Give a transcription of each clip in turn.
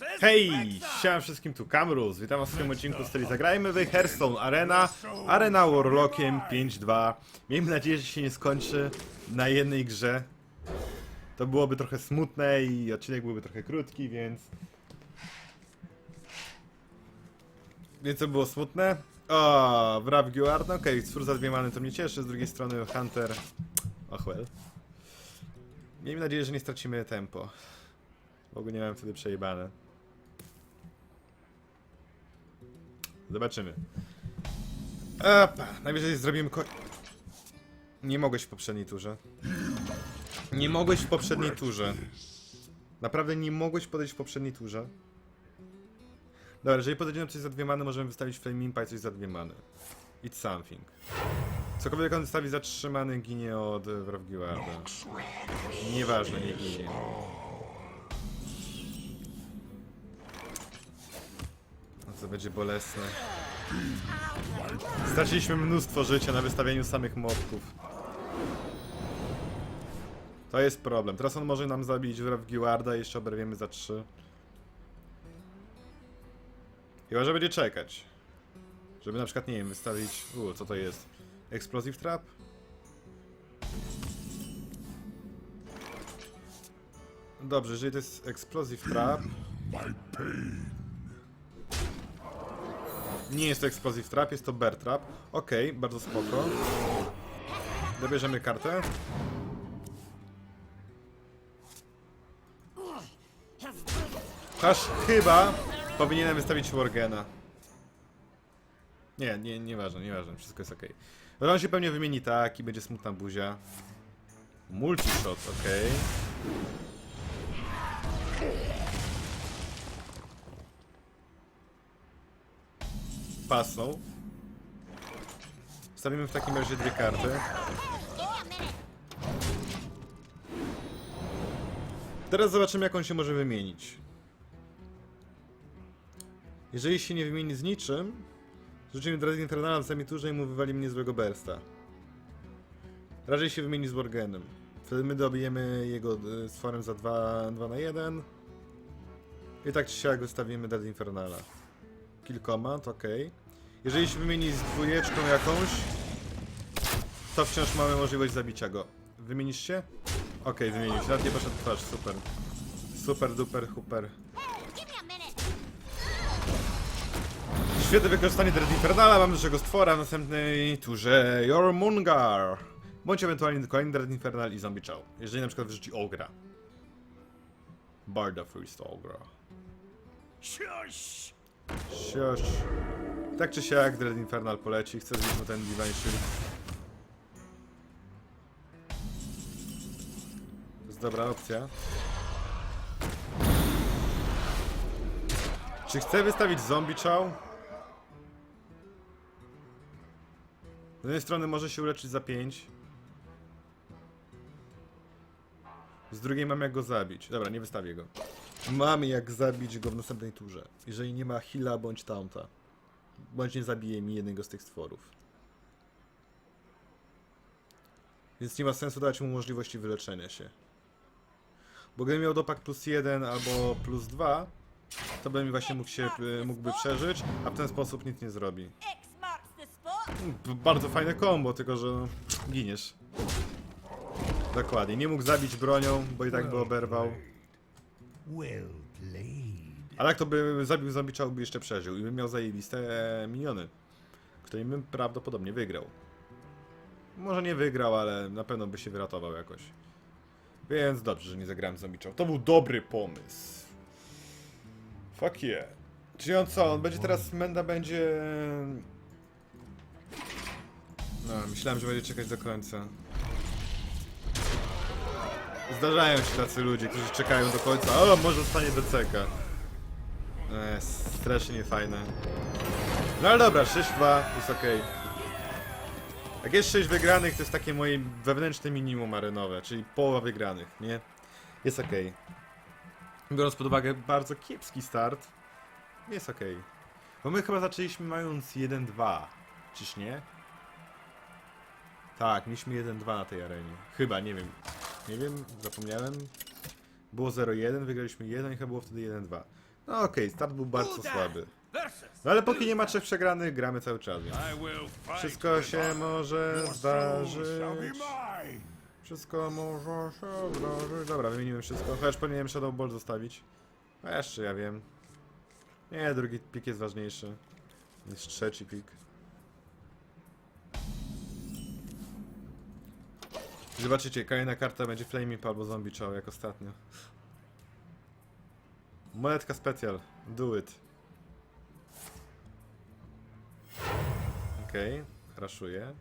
Hej! Siema wszystkim, tu Kamrus. Witam was w tym odcinku z serii Zagrajmy w Hearthstone Arena. Arena Warlockiem 5-2. Miejmy nadzieję, że się nie skończy na jednej grze. To byłoby trochę smutne i odcinek byłby trochę krótki, więc... Więc co było smutne? O, Wrap Guard, okej, okay, za dwie many to mnie cieszy, z drugiej strony Hunter... Och well. Miejmy nadzieję, że nie stracimy tempo. W ogóle nie miałem wtedy przejebane. Zobaczymy. Opa, najwyżej zrobimy ko... Nie mogłeś w poprzedniej turze. Nie mogłeś w poprzedniej turze. Naprawdę nie mogłeś podejść w poprzedniej turze. Dobra, jeżeli podejdziemy coś za dwie many, możemy wystawić Flame Impa i coś za dwie many. It's something. Cokolwiek on wystawi za trzy many, ginie od Wrawgiwarda. Nieważne, nie ginie. To będzie bolesne. Straciliśmy mnóstwo życia na wystawieniu samych mobków. To jest problem. Teraz on może nam zabić Wrawgiwarda i jeszcze oberwiemy za trzy. Chyba, że będzie czekać. Żeby na przykład, nie wiem, wystawić... U, co to jest? Explosive Trap? Dobrze, jeżeli to jest Explosive Trap... Nie jest to Explosive Trap, jest to Bear Trap. Okej, bardzo spoko. Dobierzemy kartę. Aż chyba powinienem wystawić Wargena. Nie, nie, nieważne, nieważne, wszystko jest ok. On się pewnie wymieni tak i będzie smutna buzia. Multishot, ok. Pasą. Stawimy w takim razie dwie karty. Teraz zobaczymy jak on się może wymienić. Jeżeli się nie wymieni z niczym, rzucimy Dread Infernala w turze i mu mnie złego bursta. Raczej się wymieni z Worgenem. Wtedy my dobijemy jego z forem za 2, 2 na 1. I tak czy siak wystawimy Dread Infernala. Kill command, ok. Jeżeli się wymieni z dwójeczką jakąś, to wciąż mamy możliwość zabicia go. Wymienisz się? Ok, wymienił się. Nawet nie poszedł twarz, super. Super, duper, minute. Świetne wykorzystanie Dread Infernala, mam dużego stwora w następnej turze Jormungar. Bądź ewentualnie kolejny Dread Infernal i Zombie Chow. Jeżeli na przykład wyrzuci Ogra. Barda Freest Ogra. Shush! Sioś. Tak czy siak Dread Infernal poleci, chcę zbić mu ten Divine Shield. To jest dobra opcja. Czy chcę wystawić Zombie Chow? Z jednej strony może się uleczyć za 5. Z drugiej mam jak go zabić. Dobra, nie wystawię go. Mam jak zabić go w następnej turze. Jeżeli nie ma heala bądź taunta. Bądź nie zabije mi jednego z tych stworów. Więc nie ma sensu dać mu możliwości wyleczenia się. Bo gdybym miał dopak plus 1 albo plus 2, to bym właśnie mógł się, mógłby przeżyć, a w ten sposób nic nie zrobi. Bardzo fajne combo, tylko że giniesz. Dokładnie, nie mógł zabić bronią, bo i tak by oberwał. Well played. Ale jak to by zabił zombie, Chow by jeszcze przeżył i bym miał zajebiste e, miniony, którymi bym prawdopodobnie wygrał. Może nie wygrał, ale na pewno by się wyratował jakoś. Więc dobrze, że nie zagrałem zombie Chow. To był dobry pomysł. Fuck yeah. Czyli on co, on będzie teraz, Menda będzie... No, myślałem, że będzie czekać do końca. Zdarzają się tacy ludzie, którzy czekają do końca. O, może zostanie ceka. Eee, strasznie niefajne. No ale dobra, 6-2 jest okej. Jak jest 6 wygranych, to jest takie moje wewnętrzne minimum arenowe, czyli połowa wygranych, nie? Jest okej. Biorąc pod uwagę bardzo kiepski start, jest okej. Bo my chyba zaczęliśmy mając 1-2, czyż nie? Tak, mieliśmy 1-2 na tej arenie. Chyba, nie wiem. Nie wiem, zapomniałem. Było 0-1, wygraliśmy 1 i chyba było wtedy 1-2. No okej, start był bardzo słaby. No ale póki nie ma trzech przegranych, gramy cały czas. Więc wszystko się może zdarzyć. Wszystko może się zdarzyć. Dobra, wymienimy wszystko. Chociaż powinienem Shadow Ball zostawić. A jeszcze ja wiem. Nie, drugi pik jest ważniejszy. Niż trzeci pik. Zobaczycie, kolejna karta będzie Flame Imp albo Zombie Chow jak ostatnio. Monetka specjal. Do it. Okej, okay, raszuję.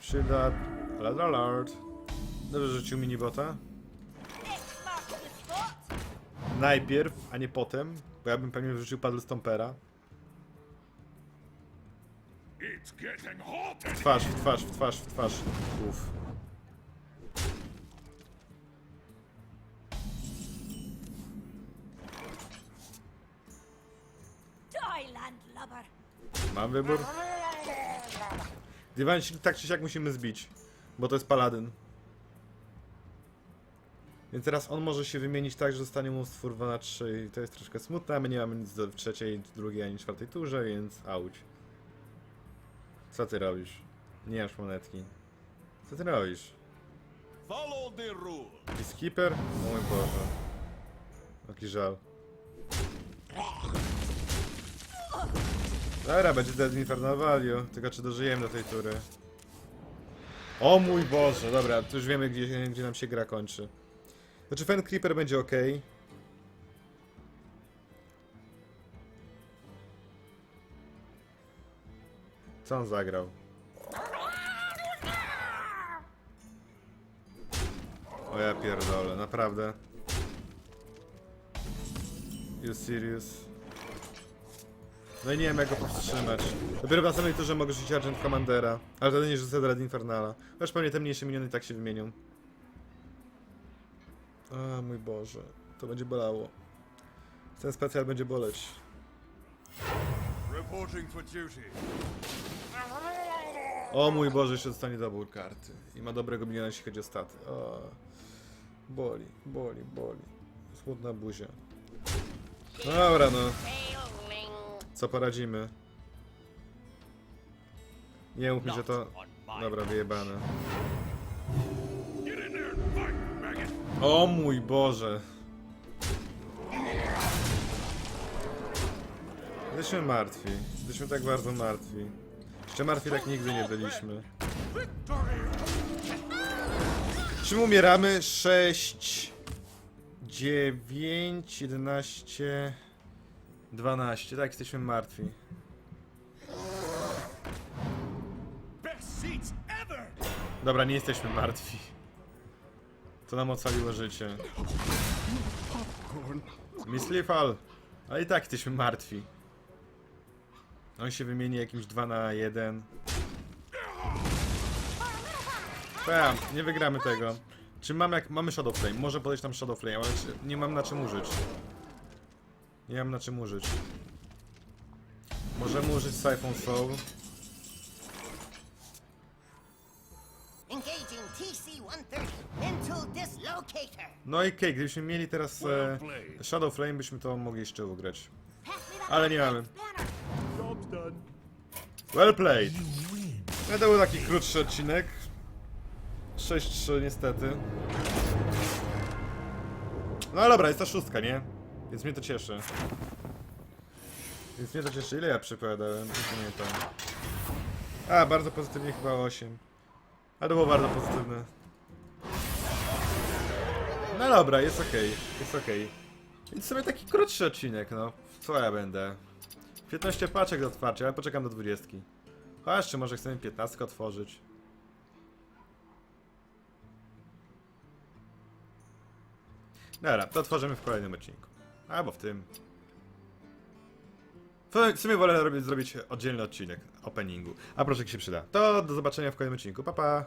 Shields up. Red alert. Dobrze, rzucił minibota. Najpierw, a nie potem, bo ja bym pewnie wrzucił Paddle Stompera. W twarz, w twarz, w twarz, w twarz. Uff. Mam wybór. Shield tak czy siak musimy zbić, bo to jest paladyn. Więc teraz on może się wymienić tak, że zostanie mu stwór 2 na 3 i to jest troszkę smutne, my nie mamy nic do w trzeciej, drugiej ani czwartej turze, więc auć. Co ty robisz? Nie masz monetki. Co ty robisz? Follow the rule. Skipper? O mój Boże. Jaki żal. Dobra, będzie Dead Inferno Value. Tylko czy dożyjemy do tej tury? O mój Boże, dobra, to już wiemy gdzie, gdzie nam się gra kończy. Znaczy Fan Creeper będzie ok. Co on zagrał? O ja pierdolę, naprawdę. You serious? No i nie wiem jak go powstrzymać. Dopiero w następnej turze mogę rzucić Argent Commandera. Ale wtedy nie rzucę Dread Infernala. Chociaż pewnie te mniejsze miniony tak się wymienią. A mój Boże. To będzie bolało. Ten specjal będzie boleć. Reporting for duty. O mój Boże, jeszcze dostanie dobór karty. I ma dobrego miniona jeśli chodzi o staty. O. Boli, boli, boli. Smutna buzia. No dobra no. Co poradzimy? Nie mów mi, że to... Dobra, wyjebane. O mój Boże! Jesteśmy martwi. Jesteśmy tak bardzo martwi. Jeszcze martwi tak nigdy nie byliśmy. Czym umieramy? 6, 9, 11, 12. Tak, jesteśmy martwi. Dobra, nie jesteśmy martwi. To nam ocaliło życie. Miss Lethal! Ale i tak jesteśmy martwi. On się wymieni jakimś 2 na 1. Bam, nie wygramy tego. Czy mamy jak mamy Shadow Flame? Może podejść tam Shadow Flame, ale czy- nie mam na czym użyć. Nie mam na czym użyć. Możemy użyć Siphon Soul. Engaging TC-130. Mental dislocator. No i Cake, gdybyśmy mieli teraz e. Shadow Flame, byśmy to mogli jeszcze ugrać. Ale nie mamy. Done. Well played. No to był taki krótszy odcinek. 6-3 niestety. No ale dobra, jest ta szóstka, nie? Więc mnie to cieszy. Więc mnie to cieszy. Ile ja przypowiadałem? Nie pamiętam. A, bardzo pozytywnie chyba 8. Ale to było bardzo pozytywne. No dobra, jest okej, jest okej. Więc sobie taki krótszy odcinek, no. Co ja będę? 15 paczek do otwarcia, ale poczekam do 20. Chociaż czy może chcemy 15 otworzyć? Dobra, to otworzymy w kolejnym odcinku. Albo w tym. W sumie wolę robić, zrobić oddzielny odcinek openingu. A proszę, jak się przyda. To do zobaczenia w kolejnym odcinku. Pa, pa!